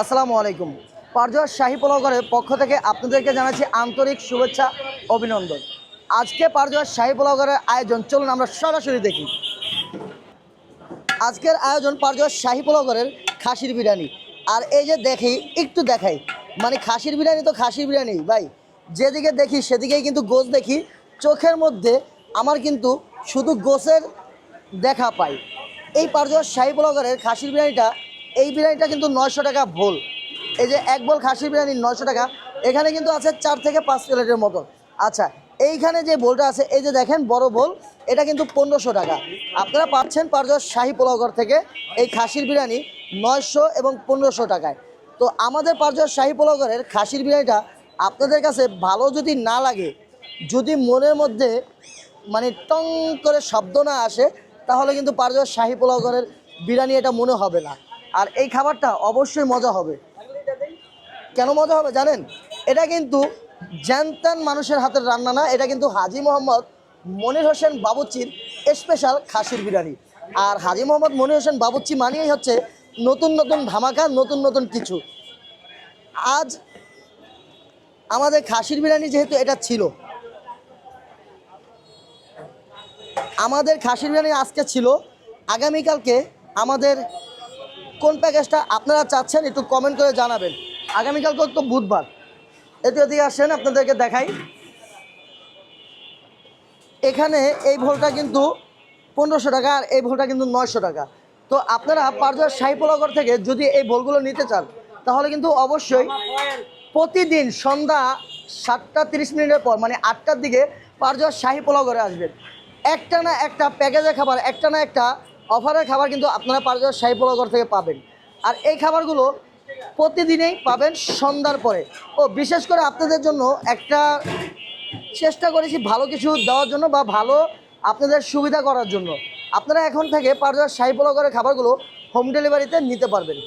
আসসালামু আলাইকুম। পারজোয়ার শাহী পোলাওঘরের পক্ষ থেকে আপনাদেরকে জানাচ্ছি আন্তরিক শুভেচ্ছা, অভিনন্দন। আজকে পারজোয়ার শাহী পোলাওঘরের আয়োজন, চলুন আমরা সরাসরি দেখি। আজকের আয়োজন পারজোয়ার শাহী পোলাওঘরের খাসির বিরিয়ানি। আর এই যে দেখি, একটু দেখাই। মানে খাসির বিরিয়ানি তো খাসির বিরিয়ানি, ভাই। যেদিকে দেখি, সেদিকেই কিন্তু গোছ দেখি। চোখের মধ্যে আমার কিন্তু শুধু গোছের দেখা পাই। এই পারজোয়ার শাহী পোলাওঘরের খাসির বিরিয়ানিটা এই বিরিয়ানিটা কিন্তু নয়শো টাকা ভোল। এই যে এক বল খাসির বিরিয়ানি নয়শো টাকা। এখানে কিন্তু আছে চার থেকে পাঁচ প্লেটের মতো। আচ্ছা এইখানে যে বোলটা আছে, এই যে দেখেন বড় বোল, এটা কিন্তু পনেরোশো টাকা। আপনারা পাচ্ছেন পারজোয়ার শাহী পোলাওঘর থেকে এই খাসির বিরিয়ানি নয়শো এবং পনেরোশো টাকায়। তো আমাদের পারজোয়ার শাহী পোলাওঘরের খাসির বিরিয়ানিটা আপনাদের কাছে ভালো যদি না লাগে, যদি মনের মধ্যে মানে টং করে শব্দ না আসে, তাহলে কিন্তু পারজোয়ার শাহী পোলাও ঘরের বিরিয়ানি এটা মনে হবে না। আর এই খাবারটা অবশ্যই মজা হবে। কেন মজা হবে জানেন? এটা কিন্তু জ্যানত্যান মানুষের হাতের রান্না না, এটা কিন্তু হাজি মোহাম্মদ মনির হোসেন বাবুচির স্পেশাল খাসির বিরিয়ানি। আর হাজি মোহাম্মদ মনির হোসেন বাবুচি মানিয়েই হচ্ছে নতুন নতুন ধামাকা, নতুন নতুন কিছু। আজ আমাদের খাসির বিরিয়ানি যেহেতু এটা ছিল, আমাদের খাসির বিরিয়ানি আজকে ছিল, আগামীকালকে আমাদের কোন প্যাকেজটা আপনারা চাচ্ছেন একটু কমেন্ট করে জানাবেন। আগামীকাল তো বুধবার। এতে এদিকে আসেন, আপনাদেরকে দেখাই। এখানে এই ভোলটা কিন্তু পনেরোশো টাকা আর এই ভোলটা কিন্তু নয়শো টাকা। তো আপনারা পারজোয়ার শাহিপোলাগর থেকে যদি এই ভোলগুলো নিতে চান, তাহলে কিন্তু অবশ্যই প্রতিদিন সন্ধ্যা সাতটা তিরিশ মিনিটের পর মানে আটটার দিকে পারজোয়ার শাহী আসবেন। একটা না একটা প্যাকেজের খাবার, একটা না একটা অফারের খাবার কিন্তু আপনারা পারজোয়ার শাহী পোলাও ঘর থেকে পাবেন। আর এই খাবারগুলো প্রতিদিনেই পাবেন সন্ধ্যার পরে। ও, বিশেষ করে আপনাদের জন্য একটা চেষ্টা করেছি ভালো কিছু দেওয়ার জন্য বা ভালো আপনাদের সুবিধা করার জন্য। আপনারা এখন থেকে পারজোয়ার শাহী পোলাও করে খাবারগুলো হোম ডেলিভারিতে নিতে পারবেন।